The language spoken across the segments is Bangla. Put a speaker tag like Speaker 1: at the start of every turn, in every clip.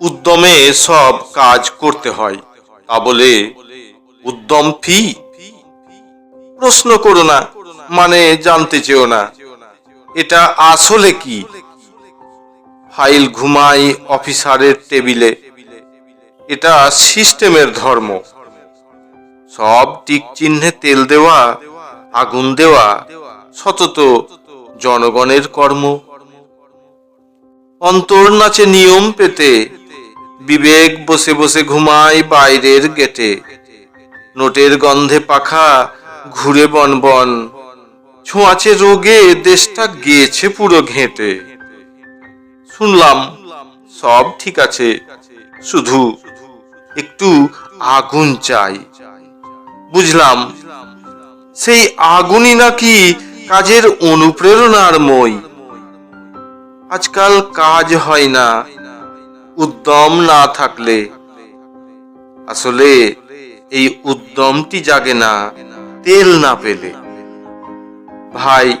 Speaker 1: উদ্যমে সব কাজ করতে হয়। তা বলে উদ্যম ফি? প্রশ্ন করো না মানে জানতে চেও না। এটা আসলে কি? ফাইল ঘুমাই অফিসারের টেবিলে। এটা সিস্টেমের ধর্ম। সব টিক চিহ্নে তেল দেওয়া, আগুন দেওয়া, সতত জনগণের কর্ম। অন্তর নাচে নিয়ম পেতে বিবেক বসে বসে ঘুমায় বাইরের গেটে। নোটের গন্ধে পাখা ঘুরে বন বন। ছোঁয়াচে রোগে দেশটা গিয়েছে পুরো ঘেঁটে। শুনলাম, সব ঠিক আছে, শুধু একটু আগুন চাই। বুঝলাম, সেই আগুনই নাকি কাজের অনুপ্রেরণার মই। আজকাল কাজ হয় না উদ্যম না থাকলে আসলে এই উদ্যমটি জাগে না, তেল না পেলে। ভাই,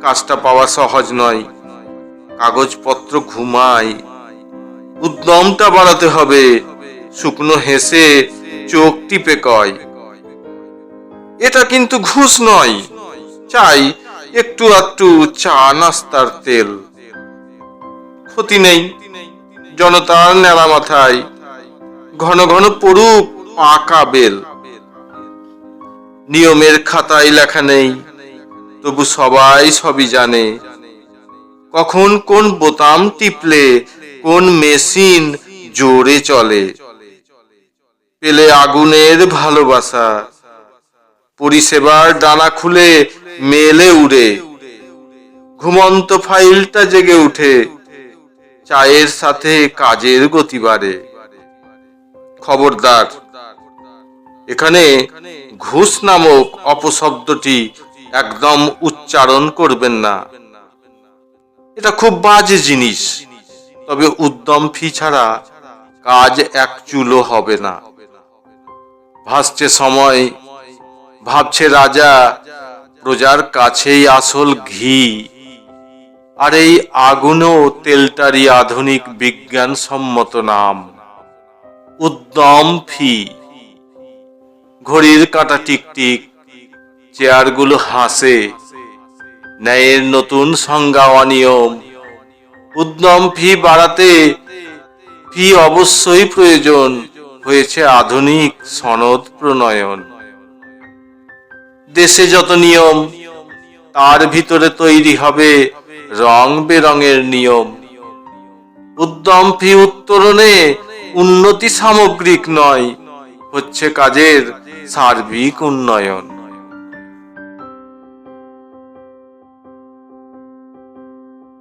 Speaker 1: কাজটা পাওয়া সহজ নয়। কাগজপত্র ঘুমাই উদ্যমটা বাড়াতে হবে। শুকনো হেসে চোখ টিপে কয়। এটা কিন্তু ঘুষ নয়। চাই একটু আধটু চা নাস্তার তেল। ক্ষতি নেই। জনতার নেড়া মাথায় ঘন ঘন পড়ুক পাকা বেল। নিয়মের খাতায় লেখা নেই, তবু সবাই সবই জানে। কখন কোন বোতাম টিপলে, কোন মেশিন জোরে চলে। পেলে আগুনের ভালোবাসা, পরিষেবার ডানা খুলে মেলে উড়ে। ঘুমন্ত ফাইলটা জেগে উঠে চায়ের সাথে কাজের গতি বাড়ে। খবরদার, এখানে ঘুষ নামক অপশব্দটি একদম উচ্চারণ করবেন না। এটা খুব বাজে জিনিস, তবে উদ্যম ফি ছাড়া কাজ এক চুলো হবে না। ভাসছে সময়, ভাবছে রাজা, প্রজার কাছেই আসল ঘি। আর এই আগুনও তেলটারই আধুনিক বিজ্ঞান সম্মত নাম। উদ্যম ফি। ঘড়ির কাঁটা টিকটিক। চেয়ারগুলো হাসে। ন্যায়ের নতুন সংজ্ঞা অনিয়ম। উদ্যম ফি বাড়াতে ফি অবশ্যই প্রয়োজন, হয়েছে আধুনিক সনদ প্রণয়ন। দেশে যত নিয়ম, তার ভিতরে তৈরি হবে রং বেরঙের নিয়ম। উদ্যম ফি উত্তরণে উন্নতি সামগ্রিক নয় হচ্ছে কাজের সার্বিক উন্নয়ন।